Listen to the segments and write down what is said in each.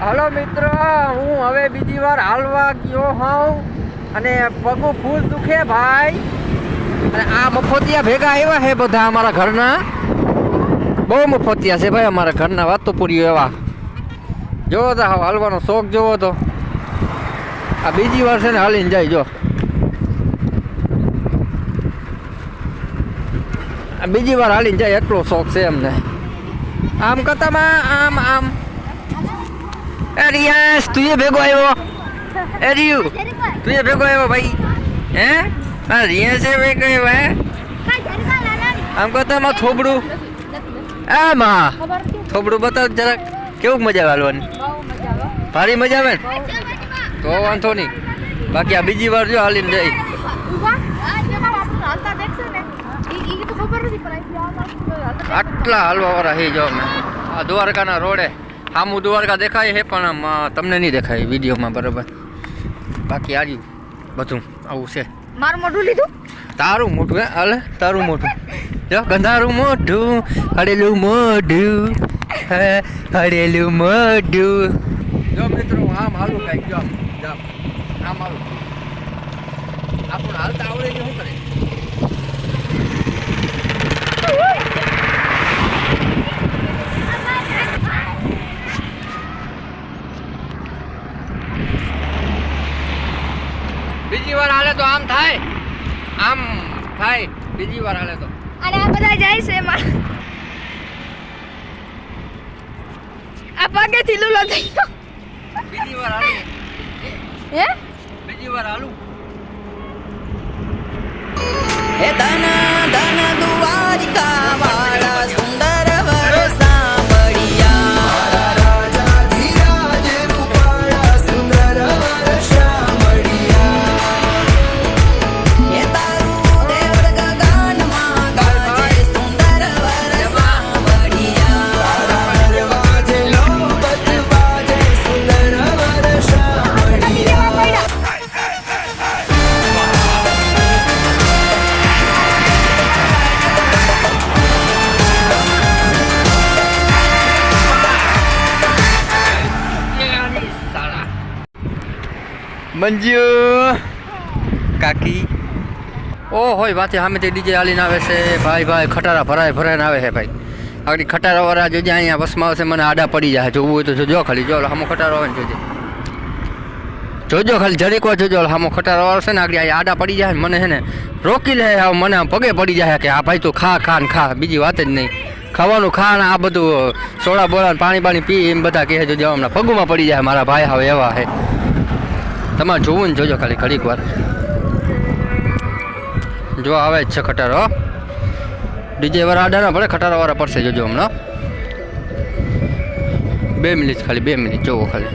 Hello મિત્ર, હું હવે બીજી વાર હાલવા ગયો હોઉં અને પગું ફૂલ દુખે ભાઈ. અને આ મફતિયા ભેગા આવ્યા છે બધા અમારા ઘરના. બહુ મફતિયા છે ભાઈ અમારા ઘરના વાત પૂરી એવા. જોવો તો હા હાલવાનો શોખ જોવો તો. આ બીજી વાર છે ને હાલીને જાય, જો. બીજી વાર હાલીને જાય, એટલો શોખ છે એમને આમ કરતામાં આમ આમ. એ રિયાસ તું એ ભેગો આવ્યો એ રિયુ તું એ ભેગો આવ્યો ભાઈ હે આ રિયાસ એ ભેગો આવ્યો હે આમ કતામાં થોબડું આ માં થોબડું બતાવ જરાક કેવું મજા આવે હાલવાની ભારી મજા આવે ને તો વાંધો નહીં બાકી આ બીજી વાર જો હાલીને જાય આટલા હાલવા વાળા હે જો અમે આ દ્વારકાના રોડે સામું દ્વારકા દેખાય છે પણ તમને નહીં દેખાય વિડીયોમાં બરાબર. બાકી આવ્યું બધું આવું છે. મારું મોઢું લીધું? તારું મોટું હે? હાલે તારું મોટું જો ગંધારું મોઢું હડેલું મોઢું હે હડેલું મોઢું. જો મિત્રો હું આમ હાલું કાંઈક જો આમ આમ. હાલું. આપણને હાલતા આવડે છે શું કરે? બીજી વાર હાલે તો આમ થાય. આમ થાય. બીજી વાર હાલે તો. અને આ બધા જાય છે એમાં. આ પગેથી લૂલો થઈ ગયો. બીજી વાર હાલું. હે? બીજી વાર હાલું. હે દાના ધન દ્વારિકા મંજુ કાકી. ઓ, હોય, વાતે સામેથી ડીજે હાલીને આવે છે. ભાઈ ભાઈ, ખટારા ભરાય ભરાઈને આવે છે, ભાઈ. આગળ ખટારા વાળા જોજે, અહીંયા બસમાં આવશે, મને આડા પડી જાય. જોવું હોય તો જોજો ખાલી. જો, હામો ખટારો આવે જોજે. જોજો ખાલી, જરીક વાર જોજો. હામો ખટારો વાળો છે ને, આગળ અહીંયા આડા પડી જાય મને છે ને, રોકી લે મને આમ પગે પડી જાય કે આ ભાઈ તું ખા ખા ને ખા, બીજી વાત જ નહીં. ખાવાનું ખા ને આ બધું સોડા બોળા પાણી પાણી પી એમ બધા કહે જોજો હમણાં પગુમાં પડી જાય, મારા ભાઈ હવે એવા છે. તમારે જોવું ને જોજો ખાલી ઘડીક વાર. જો આવે જ છે ખટારો ડીજે વાળા આડા ના ભલે ખટારા વાળા પડશે, જોજો હમણાં. બે મિનિટ ખાલી, બે મિનિટ, જોવો ખાલી.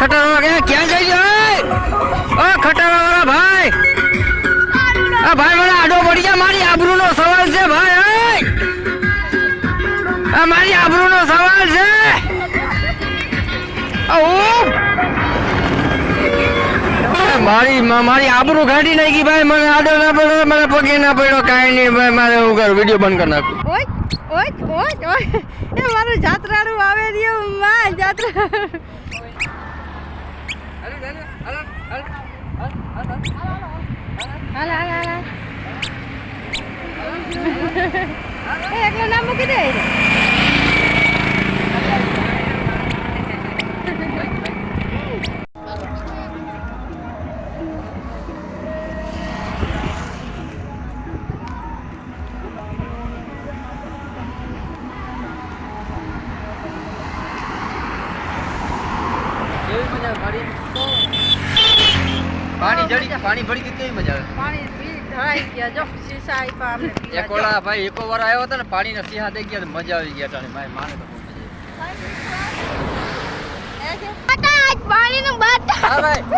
ખટારા ક્યાં જઈ જાય ખટારા વાળા ભાઈ! આ ભાઈ મને આડો પડી ગયા મારી આબરૂનો સવાલ છે ભાઈ! આ મારી આબરૂનો સવાલ છે? મારી મારી આબરૂ કાઢી નાખી ભાઈ મને આડો ના પડ્યો મને પગે ના પડ્યો કાંઈ નહીં ભાઈ મારે એવું કરું? વીડિયો બંધ કરી નાખું. ઓય ઓય ઓય ઓય. એ મારું જાત્રાનું આવે રહ્યું માં જાત્રા હાલ હાલ હાલ હાલ. એકલો નામ મૂકી દે પાણી જડી પાણી ભરી ગયું કેવી મજા આવે? પાણી પી ધરાઈ ગયા જો શીશા આપ્યા અમને ભાઈ એકો વાર આવ્યો હતો ને પાણી ના સિંહા દઈ ગયા તો મજા આવી ગયા ટાણે મારી માને તો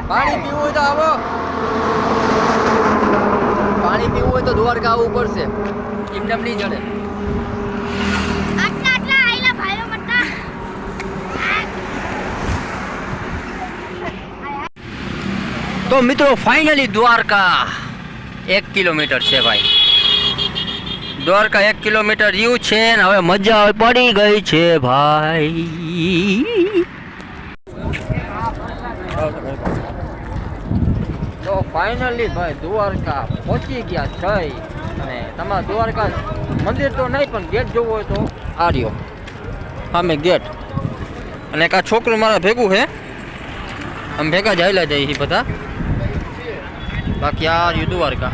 પાણી પીવું હોય તો આવો. પાણી પીવું હોય તો દ્વારકા આવવું પડશે. એમને નહીં જડે. તો મિત્રો ફાઇનલી દ્વારકા એક કિલોમીટર છે ભાઈ. દ્વારકા એક કિલોમીટર રહ્યું છે ને હવે મજા પડી ગઈ છે ભાઈ. તો ફાઇનલી ભાઈ દ્વારકા પહોંચી ગયા છે. અને તમારા દ્વારકા મંદિર તો નહીં, પણ ગેટ જોવો હોય તો આ રહ્યો. સામે ગેટ અને એક છોકરું મારા ભેગું છે. આમ ભેગા જ આવેલા જાય બધા. બાકી આ રહ્યું દ્વારકા.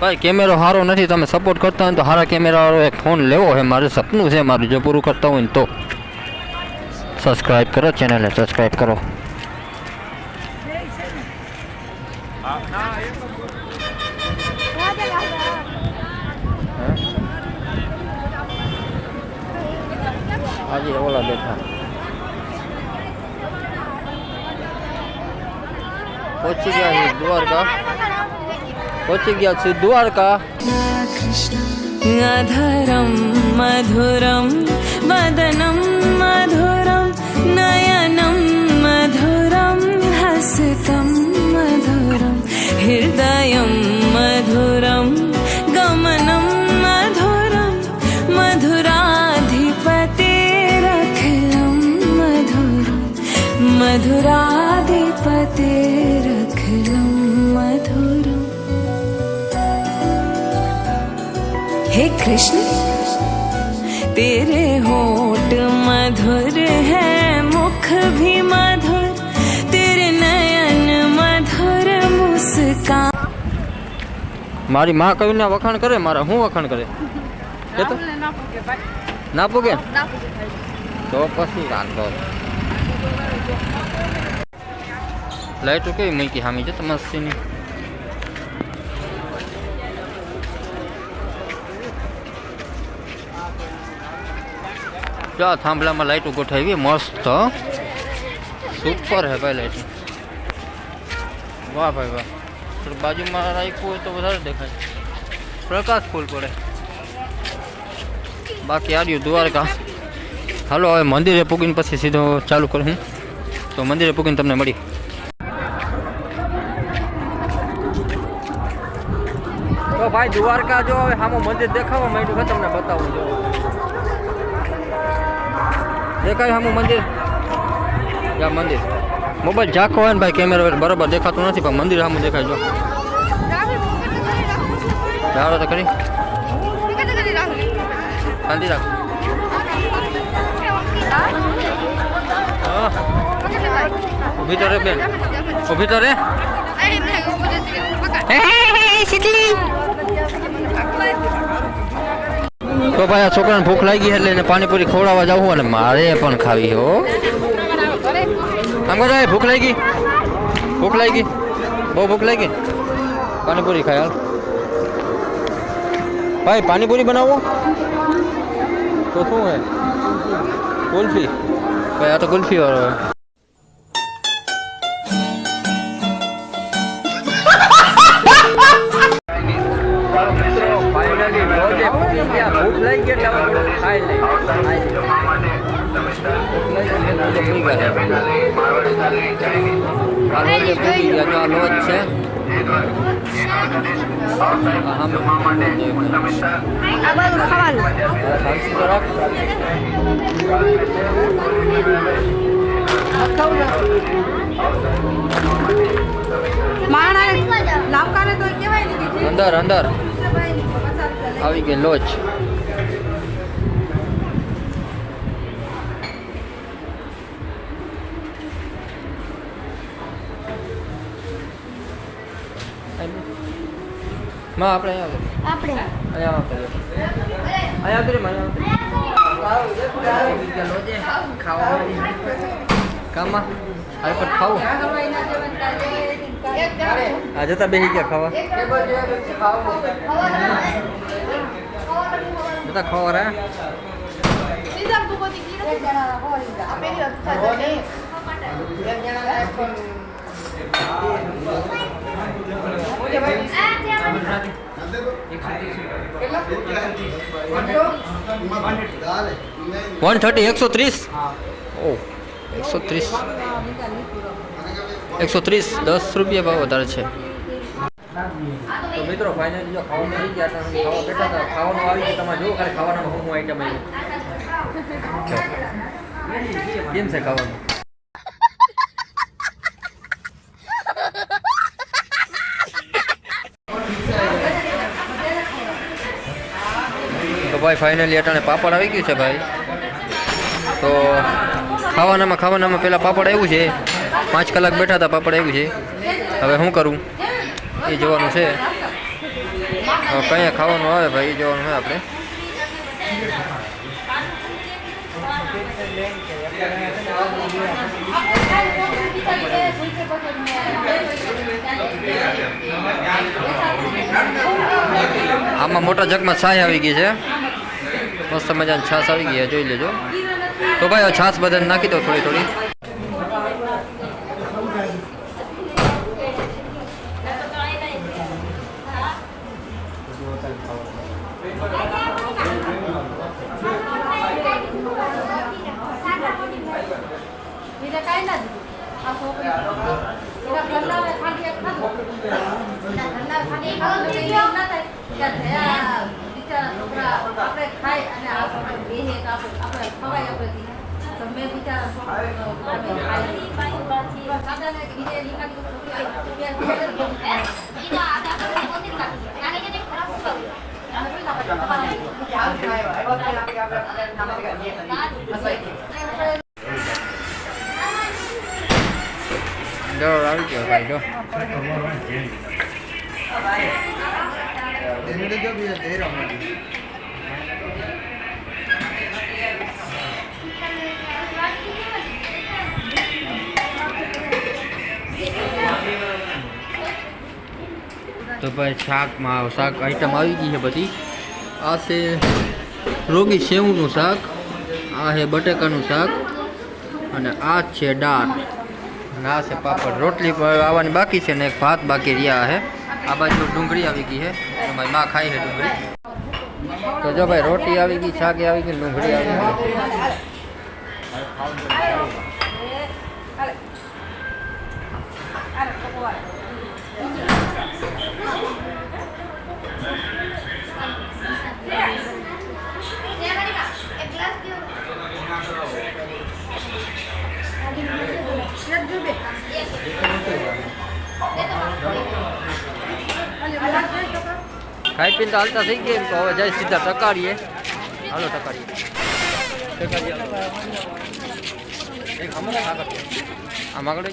ભાઈ, કેમેરો સારો નથી, તમે સપોર્ટ કરતા હોય ને તો સારા કેમેરાવાળો એક ફોન લેવો છે. મારું સપનું છે મારું, જો પૂરું કરતા હોય ને તો. સબસ્ક્રાઈબ કરો ચેનલને સબસ્ક્રાઈબ કરો. આજે ઓલા બેઠા. પહોંચી ગયા છે દ્વારકા. પહોંચી ગયા છે દ્વારકા. અધરમ મધુરમ વદનમ મધુરમ, નયનમ, મધુરમ, હસતમ, મધુરમ, હૃદયમ, મધુરમ, ગમનમ, મધુરમ, મધુરાધિપતે રખલમ, મધુરમ, મધુરાધિપતે हे कृष्ण तेरे होठ मधुर है मुख भी मधुर तेरे नयन मधुर मुस्कान મારી માં કવિના વખાણ કરે મારા હું વખાણ કરે કે તો આપણે ના પૂછે ભાઈ ના પૂગે ના પૂછે ભાઈ તો પછી વાંધો લાઈટો કેવી મૂકી હામી છે મસ્તીની જો આ થાંભલામાં લાઈટો ગોઠવી મસ્ત સુપર હે ભાઈ લાઈટ વાહ ભાઈ વાહ. થોડું બાજુમાં રાખ્યું હોય તો વધારે દેખાય. પ્રકાશ ફૂલ પડે. બાકી આવ્યું દ્વારકા. હાલો, હવે મંદિરે પૂગીને પછી સીધો ચાલુ કરું તો મંદિરે પૂગીને તમને મળી. તો ભાઈ દ્વારકા જો, હવે સામું મંદિર દેખાવા માંડ્યું તમને બતાવું જો. દેખાય હમું મંદિર? જા મંદિર. મોબાઈલ ઝાંખો હોય ને ભાઈ કેમેરા બરાબર દેખાતું નથી પણ મંદિર સામું દેખાય જો. ચાલો તો કરી શાંતિ રાખ. ઊભી તો રે બેન. ઊભી તો રે. તો ભાઈ આ છોકરાને ભૂખ લાગી એટલે એને પાણીપુરી ખવડાવવા જવું અને મારે પણ ખાવી હો. આમ બધા ભૂખ લાગી. ભૂખ લાગી. બહુ ભૂખ લાગી. પાણીપુરી ખાય ભાઈ, પાણીપુરી બનાવો. તો શું હે? કુલ્ફી. ભાઈ, આ તો કુલ્ફી વાળો ગયા ભૂખ લઈ ગઈ એટલે હવે ખાઈ લઈ લઈ લોજ છે માણા તો અંદર અંદર. આવી ગઈ લોજમાં આપણે આપણે. અહીંયા. અહીંયા રે, અહીંયા આવતી. કામમાં આ પર ખાવું. આ જતા બેસી ગયા ખાવા. ખાવા રહ્યા વન થર્ટી એકસો ત્રીસ ઓ એકસો ત્રીસ એકસો ત્રીસ દસ રૂપિયા ભાવ વધારે છે તો મિત્રો ફાઇનલી જો ખાવાનું આવી ગયા હતા ખાવા બેઠા હતા ખાવાનું આવી ગયું. તમે જુઓ ખાલી ખાવાનામાં હું હું આઈટમ આવી કેમ છે ખાવાનું? તો ભાઈ ફાઇનલી અટાણે પાપડ આવી ગયું છે ભાઈ. તો ખાવાનામાં ખાવાનામાં પહેલાં પાપડ આવ્યું છે. પાંચ કલાક બેઠા હતા, પાપડ આવ્યું છે. હવે શું કરું? એ જોવાનું છે. કયા ખાવાનું આવે ભાઈ, એ જોવાનું છે આપણે. આમાં મોટા જગમાં છાશ આવી ગઈ છે. મસ્ત મજાની છાશ આવી ગઈ જોઈ લેજો. તો ભાઈ છાશ બધાને નાખી દો થોડી થોડી. આપણે ખાય અને આપણે આપણે ખવાય આપણે. તો મેં બિચારા છોકરાનો અમે ખાઈ દાદાને કે બીજે નીકળી છોકરી કે ખબર જ નથી. જો આવી ગયો ભાઈ તો ભાઈ શાકમાં શાક આઈટમ આવી ગઈ છે બધી. આ છે રોગી સેવનું શાક, આ છે બટેકાનું શાક, અને આ છે દાળ. અને આ છે પાપડ. રોટલી પણ આવવાની બાકી છે ને એક ભાત બાકી રહ્યા છે આ બાજુ ડુંગળી આવી ગઈ છે અમારી માં ખાઈ છે ડુંગળી. તો જો ભાઈ, રોટી આવી ગઈ, શાક આવી ગઈ, ડુંગળી આવી ગઈ. ખાઈ પીને તો હાલતા થઈ ગયા તો. હવે જાય સીધા ટકાડીએ હાલો આગળ. આમ આગળ.